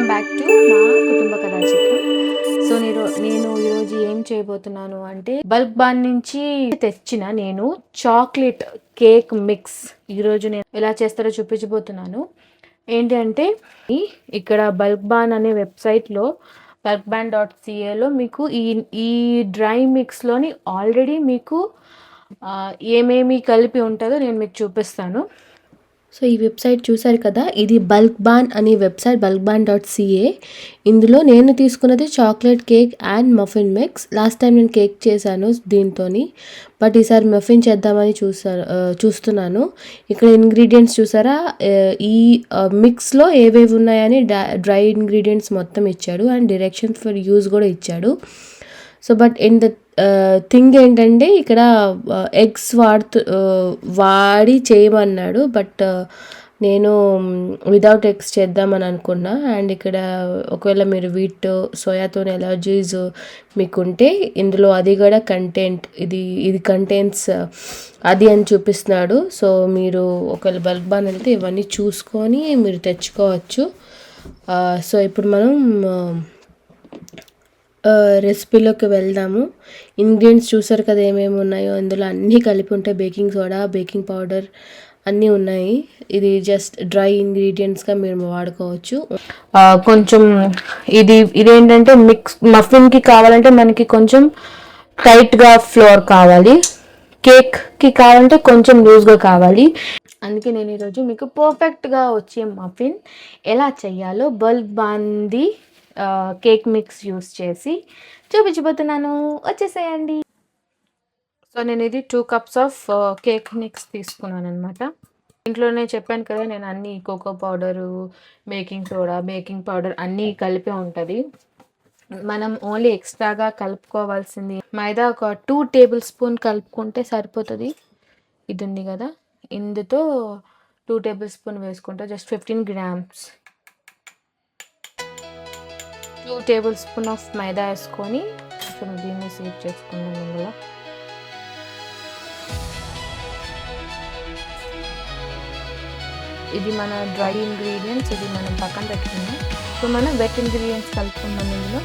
Welcome back to మా కుటుంబ కథా చిత్రం సో నేను నేను ఈరోజు ఏం చేయబోతున్నాను అంటే బల్క్ బాన్ నుంచి తెచ్చిన నేను చాక్లెట్ కేక్ మిక్స్ ఈరోజు నేను ఎలా చేస్తారో చూపించబోతున్నాను. ఏంటి అంటే ఈ- ఇక్కడ బల్క్ బాన్ అనే వెబ్సైట్లో బల్క్ బాన్ డాట్ సిఏలో మీకు ఈ ఈ డ్రై మిక్స్లోని ఆల్రెడీ మీకు ఏమేమి కలిపి ఉంటుందో నేను మీకు చూపిస్తాను. సో ఈ వెబ్సైట్ చూసారు కదా? ఇది బల్క్ బాన్ అనే website Bulk Barn dot CA ఇందులో నేను తీసుకున్నది chocolate cake and muffin mix. Last time నేను కేక్ చేశాను దీంతో బట్ ఈసారి మఫిన్ చేద్దామని చూసా చూస్తున్నాను. ఇక్కడ ఇంగ్రీడియంట్స్ చూసారా? ఈ మిక్స్లో ఏవేవి ఉన్నాయని డ్రై ఇంగ్రీడియంట్స్ మొత్తం ఇచ్చాడు. అండ్ డైరెక్షన్స్ ఫర్ యూజ్ కూడా ఇచ్చాడు. So but in the thing ఏంటంటే ఇక్కడ uh, ఎగ్స్ వాడుతూ uh, వాడి చేయమన్నాడు బట్ uh, నేను um, వితౌట్ ఎగ్స్ చేద్దామని అనుకున్నా. అండ్ ఇక్కడ ఒకవేళ మీరు వీట్ సోయాతో ఎలర్జీస్ మీకుంటే ఇందులో అది కూడా కంటెంట్ ఇది ఇది కంటెంట్స్ అది అని చూపిస్తున్నాడు. సో మీరు ఒకవేళ బల్క్ బాన్ వెళ్తే ఇవన్నీ చూసుకొని మీరు తెచ్చుకోవచ్చు. సో ఇప్పుడు మనం um, రెసిపీలోకి వెళ్దాము. ఇంగ్రీడియంట్స్ చూసారు కదా ఏమేమి ఉన్నాయో? ఇందులో అన్నీ కలిపి ఉంటాయి బేకింగ్ సోడా బేకింగ్ పౌడర్ అన్నీ ఉన్నాయి. ఇది జస్ట్ డ్రై ఇంగ్రీడియంట్స్గా మీరు వాడుకోవచ్చు. కొంచెం ఇది ఇదేంటంటే మిక్స్ మఫిన్కి కావాలంటే మనకి కొంచెం టైట్గా ఫ్లోర్ కావాలి. కేక్కి కావాలంటే కొంచెం లూజ్గా కావాలి. అందుకే నేను ఈరోజు మీకు పర్ఫెక్ట్గా వచ్చే మఫిన్ ఎలా చేయాలో బల్క్ బాంది కేక్ మిక్స్ యూస్ చేసి చూపించబోతున్నాను. వచ్చేసేయండి. సో నేను ఇది two cups of cake mix తీసుకున్నాను అనమాట ఇంట్లోనే చెప్పాను కదా నేను అన్ని cocoa powder baking soda baking powder అన్నీ కలిపే ఉంటుంది. మనం ఓన్లీ ఎక్స్ట్రాగా కలుపుకోవాల్సింది మైదా ఒక టూ టేబుల్ స్పూన్ కలుపుకుంటే సరిపోతుంది. ఇది ఉంది కదా. ఇందుతో టూ టేబుల్ స్పూన్ వేసుకుంటా just fifteen grams. Two tablespoon of maida వేసుకొని ఇప్పుడు దీన్ని సేవ్ చేసుకున్నాం ఇందులో ఇది మన డ్రై ఇంగ్రీడియంట్స్ ఇది మనం పక్కన పెట్టుకున్నాం ఇప్పుడు మనం వెట్ ఇంగ్రీడియంట్స్ కలుపుకుందాం ఇందులో.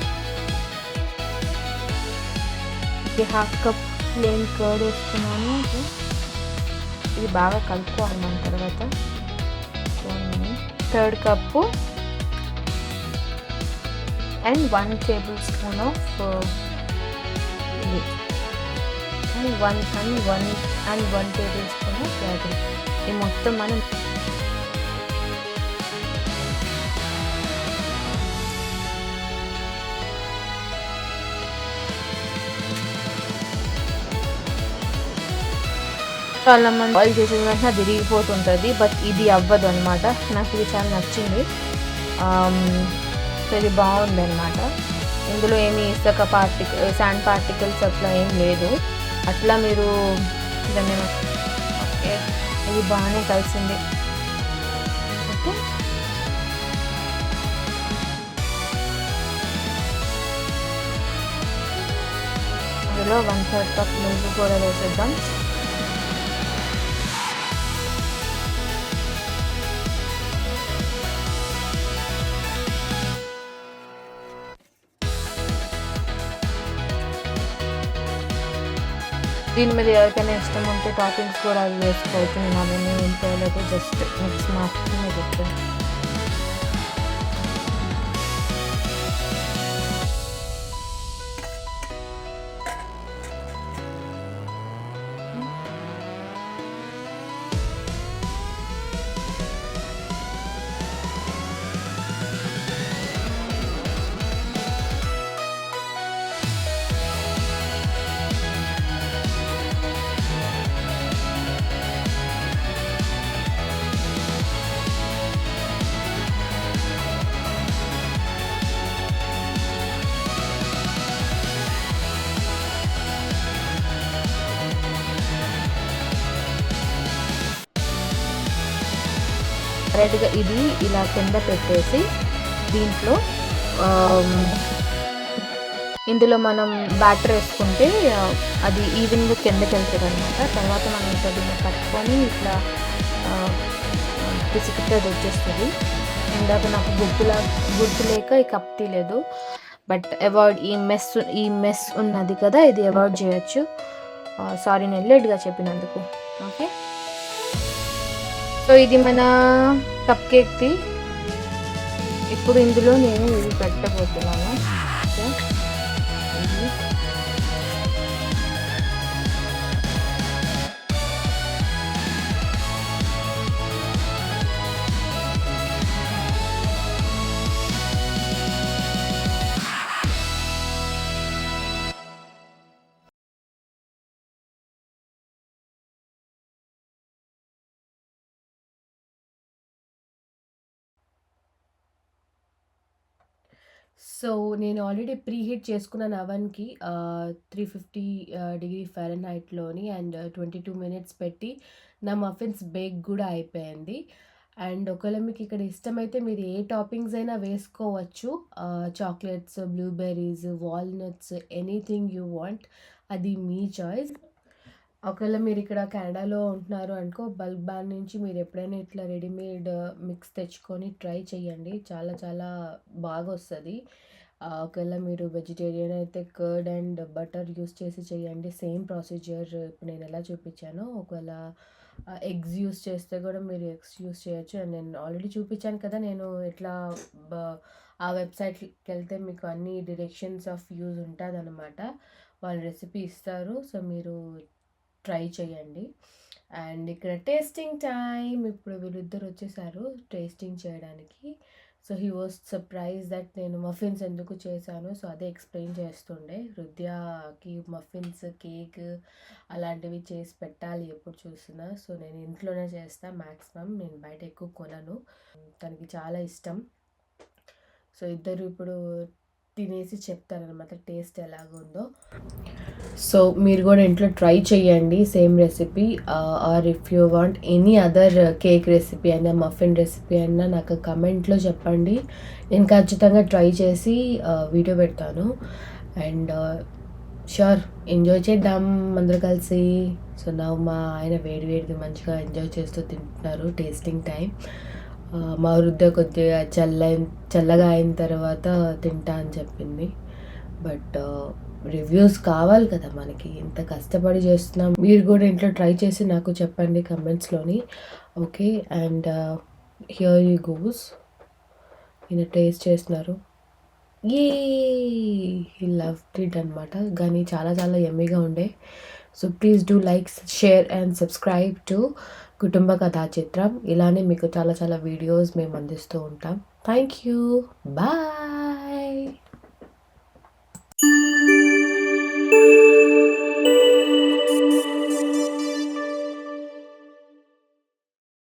ఇది హాఫ్ కప్ ప్లేన్ కర్డ్ వేసుకున్నాను. ఇది బాగా కలుపుకోవాలి మన తర్వాత. Third cup and one tablespoon of ఇది and one and one and one tablespoon of batter ఇది మొత్తం మనం చాలా మంది బాయిల్ చేసిన వెంటనే అది విరిగిపోతుంటుంది బట్ ఇది అవ్వదు అనమాట నాకు ఇది చాలా నచ్చింది. సో ఇది బాగుంది అనమాట ఇందులో ఏమి ఇసుక పార్టికల్ శాండ్ పార్టికల్స్ అట్లా ఏం లేదు. అట్లా మీరు దాన్ని ఓకే ఇది బాగానే కలిసింది. ఓకే. అందులో వన్ థర్డ్ కప్ మిల్క్ కూడా వేసేద్దాం. దీని మీద ఎవరికైనా ఇష్టం ఉంటే టాపింగ్స్ కూడా అవి వేసుకోవచ్చు. నేను అవన్నీ ఏం చేయలేదు జస్ట్ మిక్స్ మాత్రమే పెట్టాను సపరేట్గా ఇది ఇలా కింద పెట్టేసి దీంట్లో ఇందులో మనం బ్యాటర్ వేసుకుంటే అది ఈవెన్గా కిందకి వెళ్తుంది అనమాట తర్వాత మనం ఇట్లా దీన్ని పట్టుకొని ఇట్లా పిసికితే వచ్చేస్తుంది. ఇందాక నాకు గుర్తులా గుర్తు లేక ఈ కప్ తీలేదు. బట్ అవాయిడ్ ఈ మెస్ ఈ మెస్ ఉన్నది కదా ఇది అవాయిడ్ చేయొచ్చు. సారీ నేను లేట్గా చెప్పినందుకు. ఓకే? సో ఇది మన కప్ కేక్ది ఇప్పుడు ఇందులో నేను ఇది పెట్టబోతున్నాను. సో నేను ఆల్రెడీ ప్రీ హీట్ చేసుకున్నాను అవెన్‌కి ఆహ్, 350 ఆహ్, డిగ్రీ ఫారెన్‌హైట్‌లోని అండ్ 22 మినిట్స్ పెట్టి నా మఫిన్స్ బేక్ కూడా అయిపోయింది. అండ్ ఒకవేళ మీకు ఇక్కడ ఇష్టమైతే మీరు ఏ టాపింగ్స్ అయినా వేసుకోవచ్చు. Chocolates, blueberries, walnuts anything you want అది మీ చాయిస్. ఒకవేళ మీరు ఇక్కడ కెనడాలో ఉంటున్నారు అనుకో బల్క్ బ్యాన్ నుంచి మీరు ఎప్పుడైనా ఇట్లా రెడీమేడ్ మిక్స్ uh, తెచ్చుకొని ట్రై చేయండి. చాలా చాలా బాగా వస్తుంది ఒకవేళ మీరు వెజిటేరియన్ అయితే కర్డ్ అండ్ బటర్ యూస్ చేసి చేయండి. సేమ్ ప్రొసీజర్ ఇప్పుడు నేను ఎలా చూపించానో ఒకవేళ ఎగ్స్ యూజ్ చేస్తే కూడా మీరు ఎగ్స్ యూజ్ చేయొచ్చు. అండ్ నేను ఆల్రెడీ చూపించాను కదా! నేను ఎట్లా బ ఆ వెబ్‌సైట్‌కెళ్తే మీకు అన్ని డిరెక్షన్స్ ఆఫ్ యూజ్ ఉంటదనమాట. వాళ్ళు రెసిపీ ఇస్తారు. సో, మీరు ట్రై చేయండి. అండ్ ఇక్కడ టేస్టింగ్ టైం ఇప్పుడు వీళ్ళిద్దరు వచ్చేసారు టేస్టింగ్ చేయడానికి. So, he was surprise that నేను మఫిన్స్ ఎందుకు చేశాను. సో, అదే ఎక్స్‌ప్లెయిన్ చేస్తుండే. హృద్యాకి మఫిన్స్, కేక్ అలాంటివి చేసి పెట్టాలి ఎప్పుడు చూసినా. సో, నేను ఇంట్లోనే చేస్తా మ్యాక్సిమం నేను బయట ఎక్కువ కొనను. తనకి చాలా ఇష్టం. సో, ఇద్దరు ఇప్పుడు తినేసి చెప్తారనమాట టేస్ట్ ఎలాగుందో. సో, మీరు కూడా ఇంట్లో ట్రై చేయండి same recipe. Or if you want any other cake recipe అయినా, మఫిన్ రెసిపీ అయినా నాకు కమెంట్‌లో చెప్పండి. నేను ఖచ్చితంగా ట్రై చేసి వీడియో పెడతాను. అండ్ షూర్ ఎంజాయ్ చేద్దాం అందరూ కలిసి. సో, నా మా ఆయన వేడి వేడిది మంచిగా ఎంజాయ్ చేస్తూ తింటున్నారు టేస్టింగ్ టైం ఆహ్, మా వృద్ధ కొద్దిగా చల్లైన చల్లగా అయిన తర్వాత తింటా అని చెప్పింది. బట్ రివ్యూస్ కావాలి కదా మనకి. ఇంత కష్టపడి చేస్తున్నాం. మీరు కూడా ఇంట్లో ట్రై చేసి నాకు చెప్పండి కమెంట్స్‌లోని. Okay. And here you goes. ఈయన టేస్ట్ చేస్తున్నారు. ఈ లవ్ ట్రీట్ అనమాట. కానీ చాలా చాలా ఎమ్మీగా ఉండే. So, please do like, share and subscribe to కుటుంబ కథా చిత్రం. ఇలానే మీకు చాలా చాలా వీడియోస్ మేము అందిస్తూ ఉంటాం. Thank you. బాయ్.